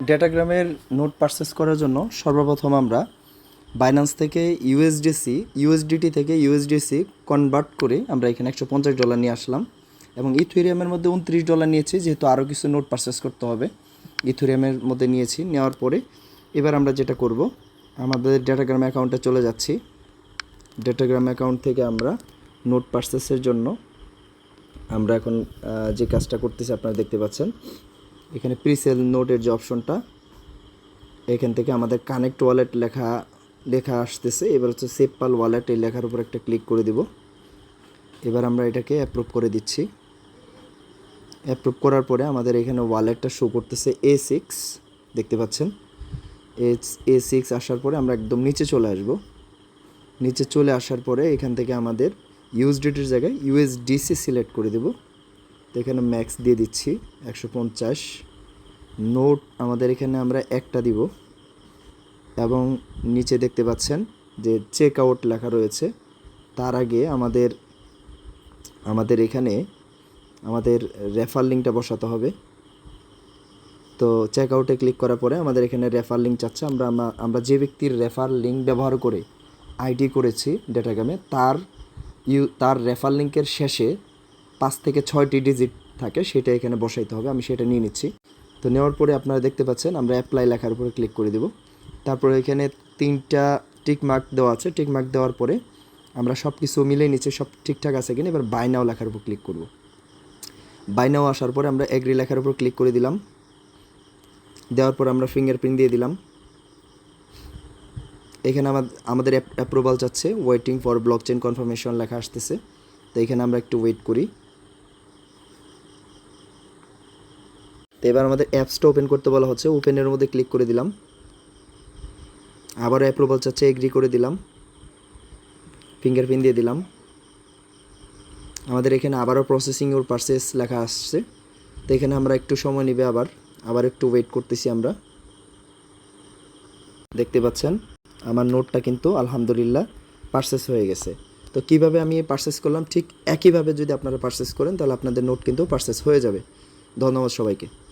ডেটাগ্রামের note purchase করার জন্য সর্বপ্রথম আমরা বাইন্যান্স থেকে ইউএসডিসি ইউএসডিটি থেকে ইউএসডিসি কনভার্ট করে আমরা এখানে একশো পঞ্চাশ ডলার নিয়ে আসলাম। এবং ইথুরিয়ামের মধ্যে উনত্রিশ ডলার নিয়েছি, যেহেতু আরও কিছু নোট পারচেস করতে হবে। ইথুরিয়ামের মধ্যে নিয়েছি, নেওয়ার পরে এবার আমরা যেটা করব, আমাদের ডেটাগ্রাম অ্যাকাউন্টে চলে যাচ্ছি। ডেটাগ্রাম অ্যাকাউন্ট থেকে আমরা নোট পারচেসের জন্য আমরা এখন যে কাজটা করতেছি আপনারা দেখতে পাচ্ছেন এখানে প্রিসেল নোটের যে অপশনটা এখান থেকে আমাদের কানেক্ট ওয়ালেট লেখা লেখা আসতেছে। এবার হচ্ছে সেপপাল ওয়ালেট এই লেখার উপর একটা ক্লিক করে দিব। এবার আমরা এটাকে অ্যাপ্রুভ করে দিচ্ছি। অ্যাপ্রুভ করার পরে আমাদের এখানে ওয়ালেটটা শো করতেছে এ সিক্স দেখতে পাচ্ছেন? এ সিক্স আসার পরে আমরা একদম নিচে চলে আসব। নিচে চলে আসার পরে এখান থেকে আমাদের ইউএসডিটির জায়গায় ইউএসডিসি সিলেক্ট করে দেব। তো এখানে ম্যাক্স দিয়ে দিচ্ছি, একশো পঞ্চাশ। নোট আমাদের এখানে আমরা একটা দিব। এবং নিচে দেখতে পাচ্ছেন যে চেক আউট লেখা রয়েছে। তার আগে আমাদের আমাদের এখানে আমাদের রেফার লিঙ্কটা বসাতে হবে। তো চেক আউটে ক্লিক করার পরে আমাদের এখানে রেফার লিঙ্ক চাচ্ছে। আমরা, আমরা- যে ব্যক্তির রেফার লিঙ্ক ব্যবহার করে আইডি করেছি ডেটাগ্রামে তার ইউ তার রেফার লিঙ্কের শেষে পাঁচ থেকে ছয়টি ডিজিট থাকে, সেটা এখানে বসাইতে হবে, আমি সেটা নিয়ে নিচ্ছি। তো নেওয়ার পরে আপনারা দেখতে পাচ্ছেন, আমরা অ্যাপ্লাই লেখার উপরে ক্লিক করে দেব। তারপরে এখানে তিনটা টিক মার্ক দেওয়া আছে টিক মার্ক দেওয়ার পরে আমরা সব কিছু মিলে নিচে সব ঠিকঠাক আছে কিনা, এবার বাই নাও লেখার উপর ক্লিক করব। বাই নাও আসার পরে আমরা এগ্রি লেখার উপর ক্লিক করে দিলাম। দেওয়ার পর আমরা ফিঙ্গারপ্রিন্ট দিয়ে দিলাম। এখানে আমাদের আমাদের অ্যাপ্রুভাল চাচ্ছে waiting for block chain confirmation লেখা আসতেছে। তো এখানে আমরা একটু ওয়েট করি। তো এবার আমাদের অ্যাপসটা ওপেন করতে বলা হচ্ছে। ওপেনের মধ্যে ক্লিক করে দিলাম। আবারও অ্যাপ্রুভাল চাচ্ছে এগ্রি করে দিলাম। ফিঙ্গারপ্রিন্ট দিয়ে দিলাম। আমাদের এখানে আবারও প্রসেসিং ওর পারচেস লেখা আসছে। তো এখানে আমরা একটু সময় নেবে আবার। আবার একটু ওয়েট করতেছি আমরা। দেখতে পাচ্ছেন? আমার নোটটা কিন্তু আলহামদুলিল্লাহ পারচেস হয়ে গেছে। তো কীভাবে আমি পারচেস করলাম? ঠিক একইভাবে যদি আপনারা পারচেস করেন, তাহলে আপনাদের নোট কিন্তু পারচেস হয়ে যাবে। ধন্যবাদ সবাইকে।